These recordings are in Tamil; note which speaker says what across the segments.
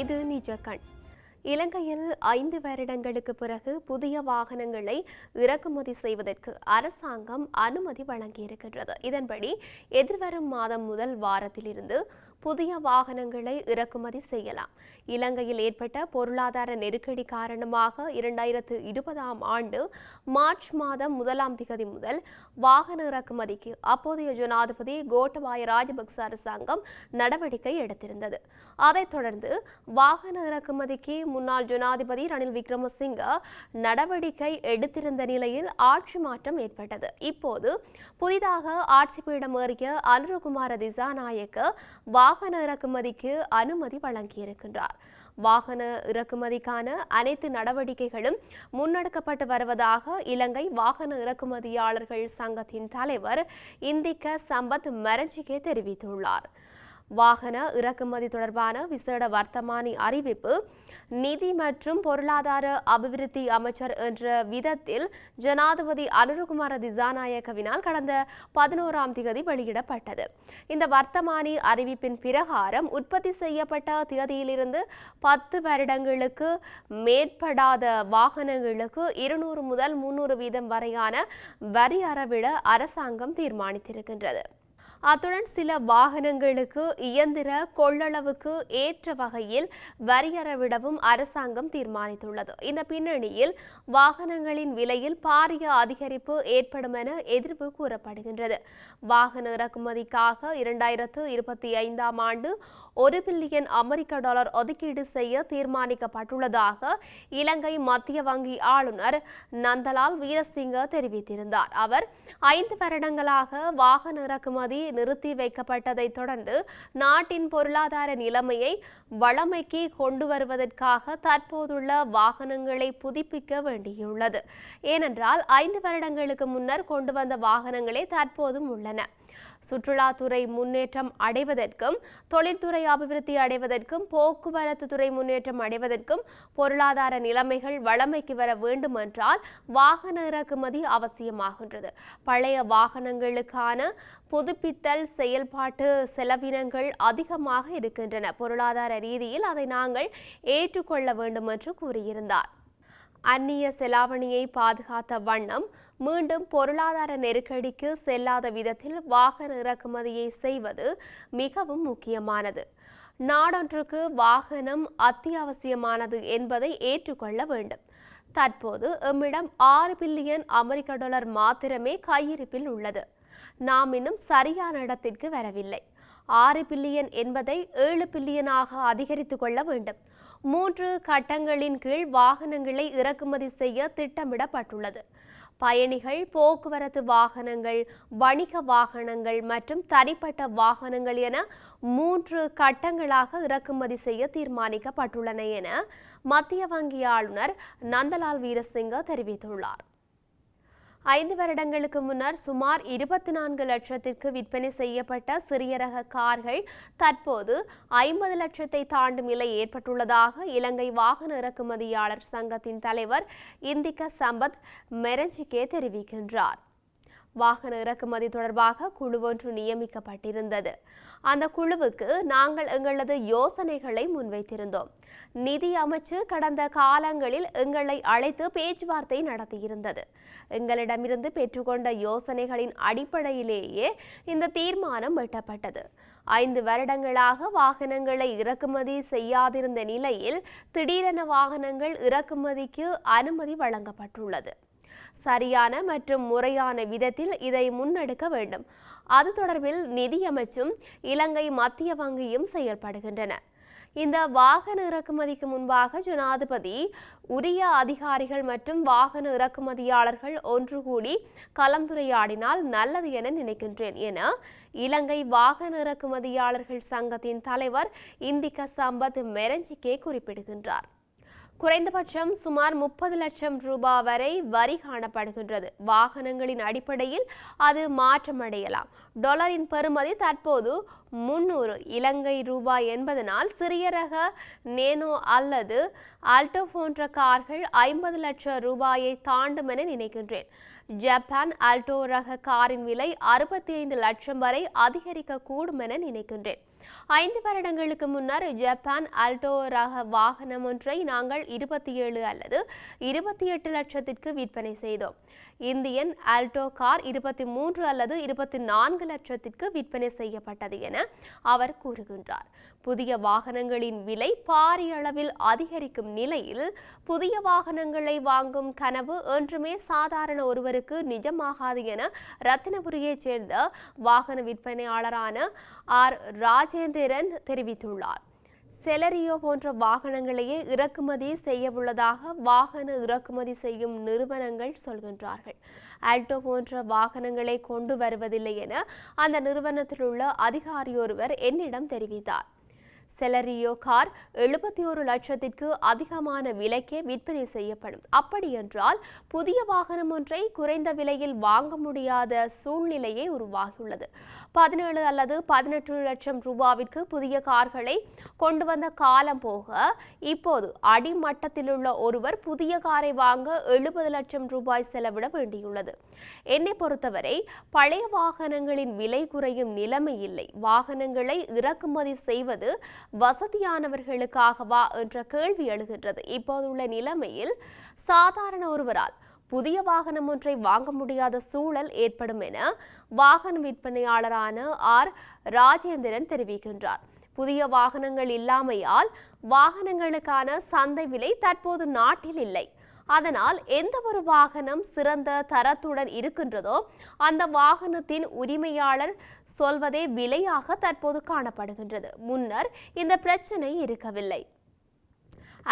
Speaker 1: இது நிஜக்கண் இலங்கையில் ஐந்து வருடங்களுக்கு பிறகு புதிய வாகனங்களை இறக்குமதி செய்வதற்கு அரசாங்கம் அனுமதி வழங்கியிருக்கின்றது இதன்படி எதிர்வரும் மாதம் முதல் வாரத்திலிருந்து புதிய வாகனங்களை இறக்குமதி செய்யலாம் இலங்கையில் ஏற்பட்ட பொருளாதார நெருக்கடி காரணமாக இரண்டாயிரத்து இருபதாம் ஆண்டு மார்ச் மாதம் முதலாம் திகதி முதல் வாகன இறக்குமதிக்கு அப்போதைய ஜனாதிபதி கோட்டபாய ராஜபக்ச அரசாங்கம் நடவடிக்கை எடுத்திருந்தது அதைத் தொடர்ந்து வாகன இறக்குமதிக்கு முன்னாள் ஜனாதிபதி ரணில் விக்ரமசிங்க நடவடிக்கை எடுத்திருந்த நிலையில் ஆட்சி மாற்றம் ஏற்பட்டது இப்போது புதிதாக ஆட்சி பீடம் ஏறிய அனுருகுமார திசாநாயக்க வாகன இறக்குமதிக்கு அனுமதி வழங்கியிருக்கின்றார் வாகன இறக்குமதிக்கான அனைத்து நடவடிக்கைகளும் முன்னெடுக்கப்பட்டு வருவதாக இலங்கை வாகன இறக்குமதியாளர்கள் சங்கத்தின் தலைவர் இந்திக்க சம்பத் மரஞ்சிகே தெரிவித்துள்ளார் வாகன இறக்குமதி தொடர்பான விசேட வர்த்தமானி அறிவிப்பு நிதி மற்றும் பொருளாதார அபிவிருத்தி அமைச்சர் என்ற விதத்தில் ஜனாதிபதி அனுருகுமார திசாநாயக்கவினால் கடந்த பதினோராம் திகதி வெளியிடப்பட்டது இந்த வர்த்தமானி அறிவிப்பின் பிரகாரம் உற்பத்தி செய்யப்பட்ட திகதியிலிருந்து பத்து வருடங்களுக்கு மேற்படாத வாகனங்களுக்கு இருநூறு முதல் முன்னூறு வீதம் வரையான வரி அறவிட அரசாங்கம் தீர்மானித்திருக்கின்றது அத்துடன் சில வாகனங்களுக்கு இயந்திர கொள்ளளவுக்கு ஏற்ற வகையில் வரியறவிடவும் அரசாங்கம் தீர்மானித்துள்ளது இந்த பின்னணியில் வாகனங்களின் விலையில் பாரிய அதிகரிப்பு ஏற்படும் என எதிர்ப்பு கூறப்படுகின்றது வாகன இறக்குமதிக்காக இரண்டாயிரத்து இருபத்தி ஐந்தாம் ஆண்டு ஒரு பில்லியன் அமெரிக்க டாலர் ஒதுக்கீடு செய்ய தீர்மானிக்கப்பட்டுள்ளதாக இலங்கை மத்திய வங்கி ஆளுநர் நந்தலால் வீரசிங்க தெரிவித்திருந்தார் அவர் ஐந்து வருடங்களாக வாகன இறக்குமதி நிறுத்தி வைக்கப்பட்டதை தொடர்ந்து நாட்டின் பொருளாதார நிலைமையை வளமைக்கு கொண்டு வருவதற்காக தற்போதுள்ள வாகனங்களை புதுப்பிக்க வேண்டியுள்ளது ஏனென்றால் ஐந்து வருடங்களுக்கு முன்னர் கொண்டு வந்த வாகனங்களே தற்போதும் உள்ளன சுற்றுலாத்துறை முன்னேற்றம் அடைவதற்கும் தொழில்துறை அபிவிருத்தி அடைவதற்கும் போக்குவரத்து துறை முன்னேற்றம் அடைவதற்கும் பொருளாதார நிலைமைகள் வளமைக்கு வர வேண்டும் என்றால் வாகன இறக்குமதி அவசியமாகின்றது பழைய வாகனங்களுக்கான புதுப்பித்தல் செயல்பாட்டு செலவினங்கள் அதிகமாக இருக்கின்றன பொருளாதார ரீதியில் அதை நாங்கள் ஏற்றுக்கொள்ள வேண்டும் என்று கூறியிருந்தார் அந்நிய செலாவணியை பாதுகாத்த வண்ணம் மீண்டும் பொருளாதார நெருக்கடிக்கு செல்லாத விதத்தில் வாகன இறக்குமதியை செய்வது மிகவும் முக்கியமானது நாடொன்றுக்கு வாகனம் அத்தியாவசியமானது என்பதை ஏற்றுக்கொள்ள வேண்டும் தற்போது எம்மிடம் ஆறு பில்லியன் அமெரிக்க டாலர் மாத்திரமே கையிருப்பில் உள்ளது நாம் இன்னும் சரியான இடத்திற்கு வரவில்லை ஆறு பில்லியன் என்பதை ஏழு பில்லியனாக அதிகரித்து கொள்ள வேண்டும் மூன்று கட்டங்களின் கீழ் வாகனங்களை இறக்குமதி செய்ய திட்டமிடப்பட்டுள்ளது பயணிகள் போக்குவரத்து வாகனங்கள் வணிக வாகனங்கள் மற்றும் தனிப்பட்ட வாகனங்கள் என மூன்று கட்டங்களாக இறக்குமதி செய்ய தீர்மானிக்கப்பட்டுள்ளன என மத்திய வங்கி ஆளுநர் நந்தலால் வீரசிங்க தெரிவித்துள்ளார் ஐந்து வருடங்களுக்கு முன்னர் சுமார் இருபத்தி நான்கு லட்சத்திற்கு விற்பனை செய்யப்பட்ட சிறிய ரக கார்கள் தற்போது ஐம்பது லட்சத்தை தாண்டும் நிலை ஏற்பட்டுள்ளதாக இலங்கை வாகன இறக்குமதியாளர் சங்கத்தின் தலைவர் இந்திக சம்பத் மெரஞ்சிகே தெரிவிக்கின்றார் வாகன இறக்குமதி தொடர்பாக குழு ஒன்று நியமிக்கப்பட்டிருந்தது அந்த குழுவுக்கு நாங்கள் எங்களது யோசனைகளை முன்வைத்திருந்தோம் நிதி அமைச்சு கடந்த காலங்களில் எங்களை அழைத்து பேச்சுவார்த்தை நடத்தியிருந்தது எங்களிடமிருந்து பெற்றுக்கொண்ட யோசனைகளின் அடிப்படையிலேயே இந்த தீர்மானம் எட்டப்பட்டது ஐந்து வருடங்களாக வாகனங்களை இறக்குமதி செய்யாதிருந்த நிலையில் திடீரென வாகனங்கள் இறக்குமதிக்கு அனுமதி வழங்கப்பட்டுள்ளது சரியான மற்றும் முறையான விதத்தில் இதை முன்னெடுக்க வேண்டும் அது தொடர்பில் நிதியமைச்சும் இலங்கை மத்திய வங்கியும் செயல்படுகின்றன இந்த வாகன இறக்குமதிக்கு முன்பாக ஜனாதிபதி உரிய அதிகாரிகள் மற்றும் வாகன இறக்குமதியாளர்கள் ஒன்று கூடி கலந்துரையாடினால் நல்லது என நினைக்கின்றேன் என இலங்கை வாகன இறக்குமதியாளர்கள் சங்கத்தின் தலைவர் இந்திக சம்பத் மெரஞ்சிக்கே குறிப்பிடுகின்றார் குறைந்தபட்சம் சுமார் முப்பது லட்சம் ரூபாய் வரை வரி காணப்படுகின்றது வாகனங்களின் அடிப்படையில் அது மாற்றமடையலாம் டாலரின் பெறுமதி தற்போது முன்னூறு இலங்கை ரூபாய் என்பதனால் சிறிய ரக நேனோ அல்லது அல்டோ போன்ற கார்கள் ஐம்பது லட்சம் ரூபாயை தாண்டும் என நினைக்கின்றேன் ஜப்பான் ஆல்டோ ரக காரின் விலை அறுபத்தி ஐந்து லட்சம் வரை அதிகரிக்கக்கூடும் என நினைக்கின்றேன் ஐந்து வருடங்களுக்கு முன்னர் ஜப்பான் ஆல்டோ ரக வாகனம் ஒன்றை நாங்கள் இருபத்தி ஏழு அல்லது இருபத்தி எட்டு லட்சத்திற்கு விற்பனை செய்தோம் இந்தியன் ஆல்டோ கார் இருபத்தி மூன்று அல்லது இருபத்தி நான்கு லட்சத்திற்கு விற்பனை செய்யப்பட்டது என அவர் கூறுகின்றார் புதிய வாகனங்களின் விலை பாரியளவில் அதிகரிக்கும் நிலையில் புதிய வாகனங்களை வாங்கும் கனவு என்றுமே சாதாரண ஒருவருக்கு நிஜமாகாது என ரத்தினபுரியைச் சேர்ந்த வாகன விற்பனையாளரான ஆர் ராஜேந்திரன் தெரிவித்துள்ளார் செலரியோ போன்ற வாகனங்களையே இறக்குமதி செய்யவுள்ளதாக வாகன இறக்குமதி செய்யும் நிறுவனங்கள் சொல்கின்றார்கள் ஆல்டோ போன்ற வாகனங்களை கொண்டு வருவதில்லை என அந்த நிறுவனத்தில் உள்ள அதிகாரியொருவர் என்னிடம் தெரிவித்தார் செலரியோ கார் எழுபத்தி ஒரு லட்சத்திற்கு அதிகமான விலைக்கே விற்பனை செய்யப்படும் அப்படியென்றால் புதிய வாகனம் ஒன்றை குறைந்த விலையில் வாங்க முடியாத சூழ்நிலையே உருவாகியுள்ளது பதினேழு அல்லது பதினெட்டு லட்சம் ரூபாவிற்கு புதிய கார்களை கொண்டு வந்த காலம் போக இப்போது அடிமட்டத்தில் உள்ள ஒருவர் புதிய காரை வாங்க எழுபது லட்சம் ரூபாய் செலவிட வேண்டியுள்ளது என்னை பொறுத்தவரை பழைய வாகனங்களின் விலை குறையும் நிலைமை இல்லை வாகனங்களை இறக்குமதி செய்வது வசதியானவர்களுக்காகவா என்ற கேள்வி எழுகின்றது இப்போதுள்ள நிலைமையில் சாதாரண ஒருவரால் புதிய வாகனம் ஒன்றை வாங்க முடியாத சூழல் ஏற்படும் என வாகன விற்பனையாளரான ஆர் ராஜேந்திரன் தெரிவிக்கின்றார் புதிய வாகனங்கள் இல்லாமையால் வாகனங்களுக்கான சந்தை விலை தற்போது நாட்டில் இல்லை அதனால் எந்த ஒரு வாகனம் சிறந்த தரத்துடன் இருக்கின்றதோ அந்த வாகனத்தின் உரிமையாளர் சொல்வதே விலையாக தற்போது காணப்படுகின்றது முன்னர் இந்த பிரச்சனை இருக்கவில்லை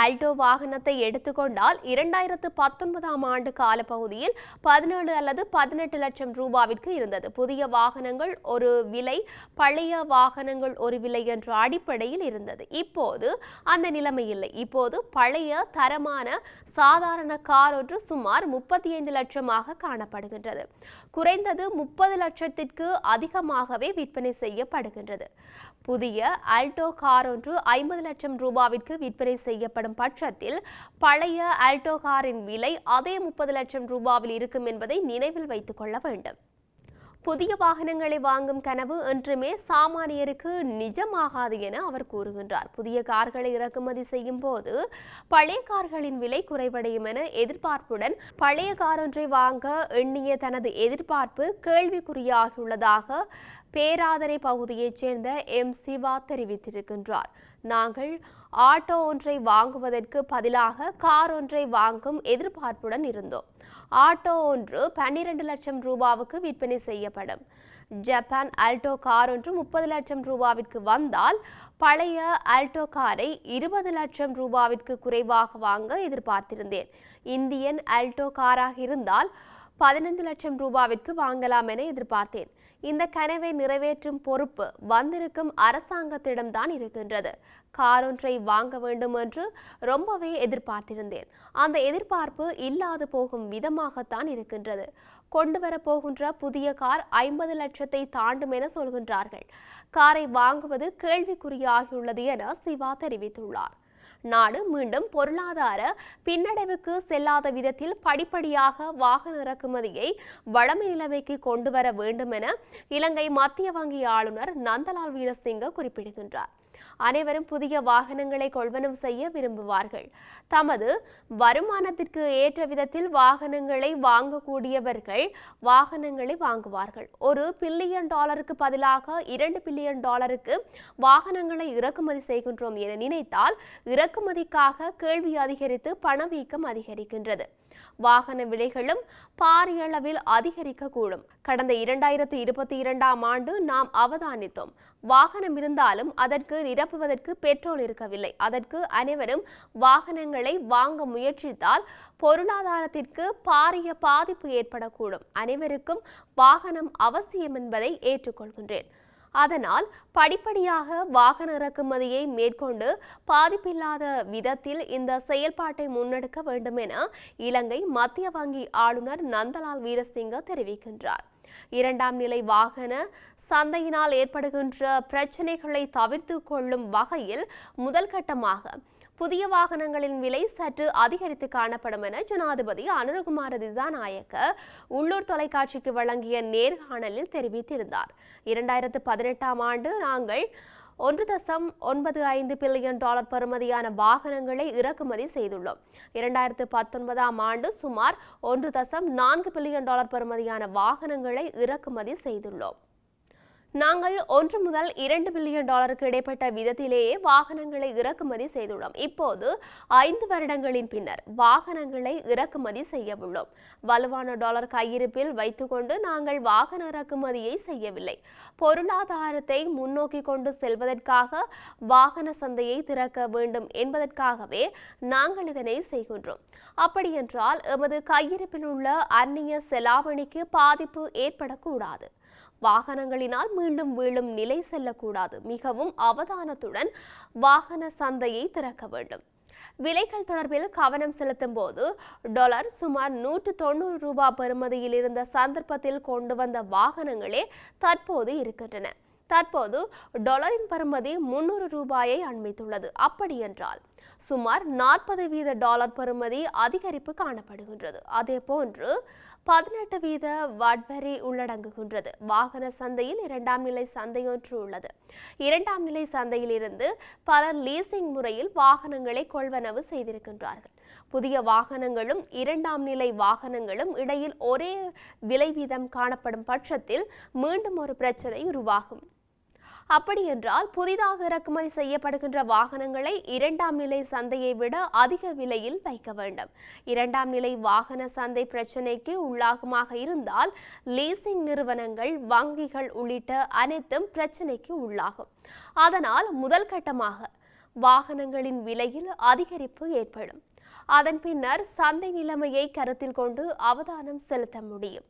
Speaker 1: அல்டோ வாகனத்தை எடுத்துக்கொண்டால் இரண்டாயிரத்து பத்தொன்பதாம் ஆண்டு காலப்பகுதியில் பதினேழு அல்லது பதினெட்டு லட்சம் ரூபாவிற்கு இருந்தது புதிய வாகனங்கள் ஒரு விலை பழைய வாகனங்கள் ஒரு விலை என்ற அடிப்படையில் இருந்தது இப்போது அந்த நிலைமை இல்லை இப்போது பழைய தரமான சாதாரண கார் ஒன்று சுமார் முப்பத்தி ஐந்து லட்சமாக காணப்படுகின்றது குறைந்தது முப்பது லட்சத்திற்கு அதிகமாகவே விற்பனை செய்யப்படுகின்றது புதிய ஆல்டோ கார் ஒன்று ஐம்பது லட்சம் ரூபாவிற்கு விற்பனை செய்யப்படும் பட்சத்தில் பழைய அல்டோ காரின் விலை அதே முப்பது லட்சம் ரூபாவில் இருக்கும் என்பதை நினைவில் வைத்துக் கொள்ள வேண்டும் புதிய வாகனங்களை வாங்கும் கனவு என்றுமே சாமானியருக்கு நிஜமாகாது என அவர் கூறுகின்றார் புதிய கார்களை இறக்குமதி செய்யும் போது பழைய கார்களின் விலை குறைவடையும் என எதிர்பார்ப்புடன் பழைய கார் ஒன்றை வாங்க எண்ணிய தனது எதிர்பார்ப்பு கேள்விக்குறியாகியுள்ளதாக பேராதனை பகுதியைச் சேர்ந்த எம் சிவா தெரிவித்திருக்கின்றார் நாங்கள் ஆட்டோ ஒன்றை வாங்குவதற்கு பதிலாக கார் ஒன்றை வாங்கும் எதிர்பார்ப்புடன் இருந்தோம் ஆட்டோ ஒன்று பன்னிரண்டு லட்சம் ரூபாவுக்கு விற்பனை செய்யப்படும் ஜப்பான் ஆல்டோ கார் ஒன்று முப்பது லட்சம் ரூபாவிற்கு வந்தால் பழைய ஆல்டோ காரை இருபது லட்சம் ரூபாவிற்கு குறைவாக வாங்க எதிர்பார்த்திருந்தேன் இந்தியன் அல்டோ காராக இருந்தால் பதினைந்து லட்சம் ரூபாவிற்கு வாங்கலாம் என எதிர்பார்த்தேன் இந்த கனவை நிறைவேற்றும் பொறுப்பு வந்திருக்கும் அரசாங்கத்திடம்தான் இருக்கின்றது காரொன்றை வாங்க வேண்டும் என்று ரொம்பவே எதிர்பார்த்திருந்தேன் அந்த எதிர்பார்ப்பு இல்லாது போகும் விதமாகத்தான் இருக்கின்றது கொண்டு வரப்போகின்ற புதிய கார் ஐம்பது லட்சத்தை தாண்டும் என சொல்கின்றார்கள் காரை வாங்குவது கேள்விக்குறியாகியுள்ளது என சிவா தெரிவித்துள்ளார் நாடு மீண்டும் பொருளாதார பின்னடைவுக்கு செல்லாத விதத்தில் படிப்படியாக வாகன இறக்குமதியை வளமை நிலைமைக்கு கொண்டு வர வேண்டும் என இலங்கை மத்திய வங்கி ஆளுநர் நந்தலால் வீரசிங்க குறிப்பிடுகின்றார் அனைவரும் புதிய வாகனங்களை கொள்வனம் செய்ய விரும்புவார்கள் தமது வருமானத்திற்கு ஏற்ற விதத்தில் வாகனங்களை வாங்கக்கூடியவர்கள் வாகனங்களை வாங்குவார்கள் ஒரு பில்லியன் டாலருக்கு பதிலாக இரண்டு பில்லியன் டாலருக்கு வாகனங்களை இறக்குமதி செய்கின்றோம் என நினைத்தால் இறக்குமதிக்காக கேள்வி அதிகரித்து பணவீக்கம் அதிகரிக்கின்றது வாகன விலைகளும் பாரியளவில் அதிகரிக்கக்கூடும் கடந்த இரண்டாயிரத்து இருபத்தி இரண்டாம் ஆண்டு நாம் அவதானித்தோம் வாகனம் இருந்தாலும் அதற்கு நிரப்புவதற்கு பெட்ரோல் இருக்கவில்லை அதற்கு அனைவரும் வாகனங்களை வாங்க முயற்சித்தால் பொருளாதாரத்திற்கு பாரிய பாதிப்பு ஏற்படக்கூடும் அனைவருக்கும் வாகனம் அவசியம் என்பதை ஏற்றுக்கொள்கின்றேன் அதனால் படிப்படியாக வாகன இறக்குமதியை மேற்கொண்டு பாதிப்பில்லாத விதத்தில் இந்த செயல்பாட்டை முன்னெடுக்க வேண்டும் என இலங்கை மத்திய வங்கி ஆளுநர் நந்தலால் வீரசிங்க தெரிவிக்கின்றார் இரண்டாம் நிலை வாகன சந்தையினால் ஏற்படுகின்ற பிரச்சினைகளை தவிர்த்து கொள்ளும் வகையில் முதல் கட்டமாக புதிய வாகனங்களின் விலை சற்று அதிகரித்து காணப்படும் என ஜனாதிபதி அனுரகுமார நாயக்க உள்ளூர் தொலைக்காட்சிக்கு வழங்கிய நேர்காணலில் தெரிவித்திருந்தார் இரண்டாயிரத்து பதினெட்டாம் ஆண்டு நாங்கள் ஒன்று தசம் ஒன்பது ஐந்து பில்லியன் டாலர் பெறுமதியான வாகனங்களை இறக்குமதி செய்துள்ளோம் இரண்டாயிரத்து பத்தொன்பதாம் ஆண்டு சுமார் ஒன்று தசம் நான்கு பில்லியன் டாலர் பெறுமதியான வாகனங்களை இறக்குமதி செய்துள்ளோம் நாங்கள் ஒன்று முதல் இரண்டு பில்லியன் டாலருக்கு இடைப்பட்ட விதத்திலேயே வாகனங்களை இறக்குமதி செய்துள்ளோம் இப்போது ஐந்து வருடங்களின் பின்னர் வாகனங்களை இறக்குமதி செய்ய உள்ளோம் வலுவான டாலர் கையிருப்பில் வைத்துக்கொண்டு நாங்கள் வாகன இறக்குமதியை செய்யவில்லை பொருளாதாரத்தை முன்னோக்கி கொண்டு செல்வதற்காக வாகன சந்தையை திறக்க வேண்டும் என்பதற்காகவே நாங்கள் இதனை செய்கின்றோம் அப்படியென்றால் எமது கையிருப்பில் உள்ள அந்நிய செலாவணிக்கு பாதிப்பு ஏற்படக்கூடாது வாகனங்களினால் மீண்டும் வீழும் நிலை செல்லக்கூடாது மிகவும் அவதானத்துடன் வாகன சந்தையை திறக்க வேண்டும் விலைகள் தொடர்பில் கவனம் செலுத்தும் போது டாலர் சுமார் நூற்று தொண்ணூறு ரூபாய் பெறுமதியில் இருந்த சந்தர்ப்பத்தில் கொண்டு வந்த வாகனங்களே தற்போது இருக்கின்றன தற்போது டாலரின் பெறுமதி முன்னூறு ரூபாயை அண்மித்துள்ளது அப்படியென்றால் சுமார் நாற்பது வீத டாலர் பெறுமதி அதிகரிப்பு காணப்படுகின்றது அதே போன்று பதினெட்டு வீத வட்வரி உள்ளடங்குகின்றது வாகன சந்தையில் இரண்டாம் நிலை சந்தையொன்று உள்ளது இரண்டாம் நிலை சந்தையிலிருந்து பலர் லீசிங் முறையில் வாகனங்களை கொள்வனவு செய்திருக்கின்றார்கள் புதிய வாகனங்களும் இரண்டாம் நிலை வாகனங்களும் இடையில் ஒரே விலை வீதம் காணப்படும் பட்சத்தில் மீண்டும் ஒரு பிரச்சனை உருவாகும் அப்படி என்றால் புதிதாக இறக்குமதி செய்யப்படுகின்ற வாகனங்களை இரண்டாம் நிலை சந்தையை விட அதிக விலையில் வைக்க வேண்டும் இரண்டாம் நிலை வாகன சந்தை பிரச்சினைக்கு உள்ளாகுமாக இருந்தால் லீசிங் நிறுவனங்கள் வங்கிகள் உள்ளிட்ட அனைத்தும் பிரச்சினைக்கு உள்ளாகும் அதனால் முதல் கட்டமாக வாகனங்களின் விலையில் அதிகரிப்பு ஏற்படும் அதன் பின்னர் சந்தை நிலைமையை கருத்தில் கொண்டு அவதானம் செலுத்த முடியும்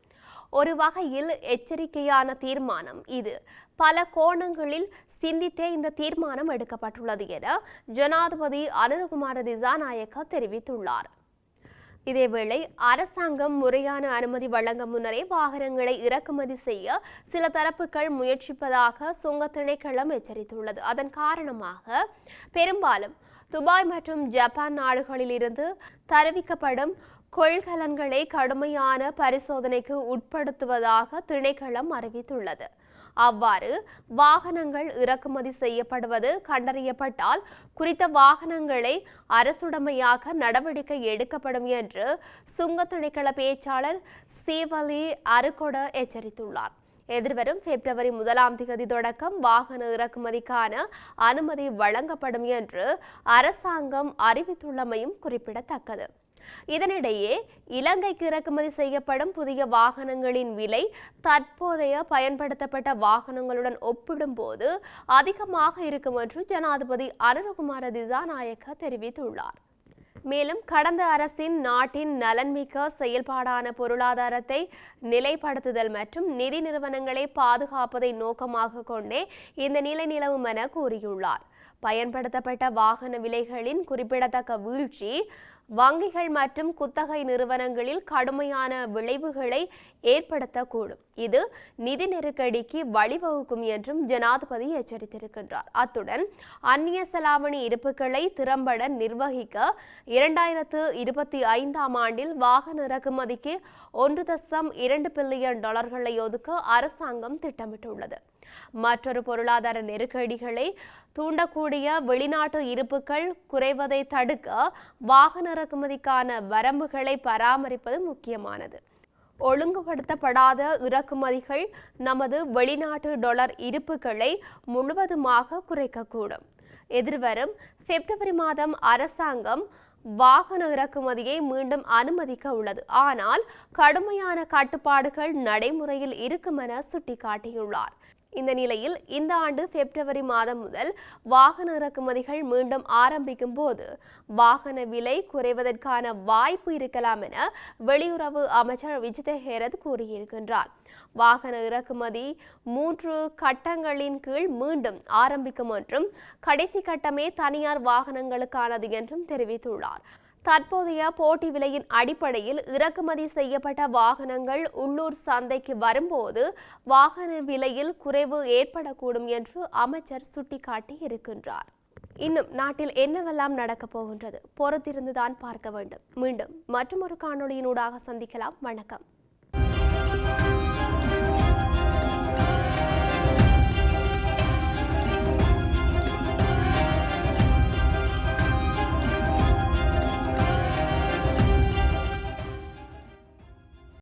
Speaker 1: ஒரு வகையில் எச்சரிக்கையான தீர்மானம் இது பல கோணங்களில் சிந்தித்தே இந்த தீர்மானம் எடுக்கப்பட்டுள்ளது என ஜனாதிபதி அனுரகுமார திசாநாயக்க தெரிவித்துள்ளார் இதேவேளை அரசாங்கம் முறையான அனுமதி வழங்க முன்னரே வாகனங்களை இறக்குமதி செய்ய சில தரப்புகள் முயற்சிப்பதாக சுங்க திணைக்களம் எச்சரித்துள்ளது அதன் காரணமாக பெரும்பாலும் துபாய் மற்றும் ஜப்பான் நாடுகளில் இருந்து தெரிவிக்கப்படும் கொள்கலன்களை கடுமையான பரிசோதனைக்கு உட்படுத்துவதாக திணைக்களம் அறிவித்துள்ளது அவ்வாறு வாகனங்கள் இறக்குமதி செய்யப்படுவது கண்டறியப்பட்டால் குறித்த வாகனங்களை அரசுடமையாக நடவடிக்கை எடுக்கப்படும் என்று சுங்க திணைக்கள பேச்சாளர் சீவலி அருகொட எச்சரித்துள்ளார் எதிர்வரும் பிப்ரவரி முதலாம் தேதி தொடக்கம் வாகன இறக்குமதிக்கான அனுமதி வழங்கப்படும் என்று அரசாங்கம் அறிவித்துள்ளமையும் குறிப்பிடத்தக்கது இதனிடையே இலங்கைக்கு இறக்குமதி செய்யப்படும் புதிய வாகனங்களின் விலை தற்போதைய பயன்படுத்தப்பட்ட வாகனங்களுடன் ஒப்பிடும்போது அதிகமாக இருக்கும் என்று ஜனாதிபதி அனுரகுமார திசாநாயக்க தெரிவித்துள்ளார் மேலும் கடந்த அரசின் நாட்டின் நலன்மிக்க செயல்பாடான பொருளாதாரத்தை நிலைப்படுத்துதல் மற்றும் நிதி நிறுவனங்களை பாதுகாப்பதை நோக்கமாக கொண்டே இந்த நிலை நிலவும் என கூறியுள்ளார் பயன்படுத்தப்பட்ட வாகன விலைகளின் குறிப்பிடத்தக்க வீழ்ச்சி வங்கிகள் மற்றும் குத்தகை நிறுவனங்களில் கடுமையான விளைவுகளை ஏற்படுத்தக்கூடும் இது நிதி நெருக்கடிக்கு வழிவகுக்கும் என்றும் ஜனாதிபதி எச்சரித்திருக்கின்றார் அத்துடன் அந்நிய செலாவணி இருப்புகளை திறம்பட நிர்வகிக்க இரண்டாயிரத்து இருபத்தி ஐந்தாம் ஆண்டில் வாகன இறக்குமதிக்கு ஒன்று தசம் இரண்டு பில்லியன் டாலர்களை ஒதுக்க அரசாங்கம் திட்டமிட்டுள்ளது மற்றொரு பொருளாதார நெருக்கடிகளை தூண்ட செல்லக்கூடிய வெளிநாட்டு இருப்புகள் குறைவதை தடுக்க வாகன இறக்குமதிக்கான வரம்புகளை பராமரிப்பது முக்கியமானது ஒழுங்குபடுத்தப்படாத இறக்குமதிகள் நமது வெளிநாட்டு டொலர் இருப்புகளை முழுவதுமாக குறைக்கக்கூடும் எதிர்வரும் பிப்ரவரி மாதம் அரசாங்கம் வாகன இறக்குமதியை மீண்டும் அனுமதிக்க உள்ளது ஆனால் கடுமையான கட்டுப்பாடுகள் நடைமுறையில் இருக்கும் என சுட்டிக்காட்டியுள்ளார் இந்த நிலையில் இந்த ஆண்டு பிப்ரவரி மாதம் முதல் வாகன இறக்குமதிகள் மீண்டும் ஆரம்பிக்கும் போது வாகன விலை குறைவதற்கான வாய்ப்பு இருக்கலாம் என வெளியுறவு அமைச்சர் விஜித ஹேரத் கூறியிருக்கின்றார் வாகன இறக்குமதி மூன்று கட்டங்களின் கீழ் மீண்டும் ஆரம்பிக்கும் என்றும் கடைசி கட்டமே தனியார் வாகனங்களுக்கானது என்றும் தெரிவித்துள்ளார் தற்போதைய போட்டி விலையின் அடிப்படையில் இறக்குமதி செய்யப்பட்ட வாகனங்கள் உள்ளூர் சந்தைக்கு வரும்போது வாகன விலையில் குறைவு ஏற்படக்கூடும் என்று அமைச்சர் சுட்டிக்காட்டி இருக்கின்றார் இன்னும் நாட்டில் என்னவெல்லாம் நடக்கப் போகின்றது பொறுத்திருந்துதான் பார்க்க வேண்டும் மீண்டும் மற்றொரு காணொலியினூடாக சந்திக்கலாம் வணக்கம்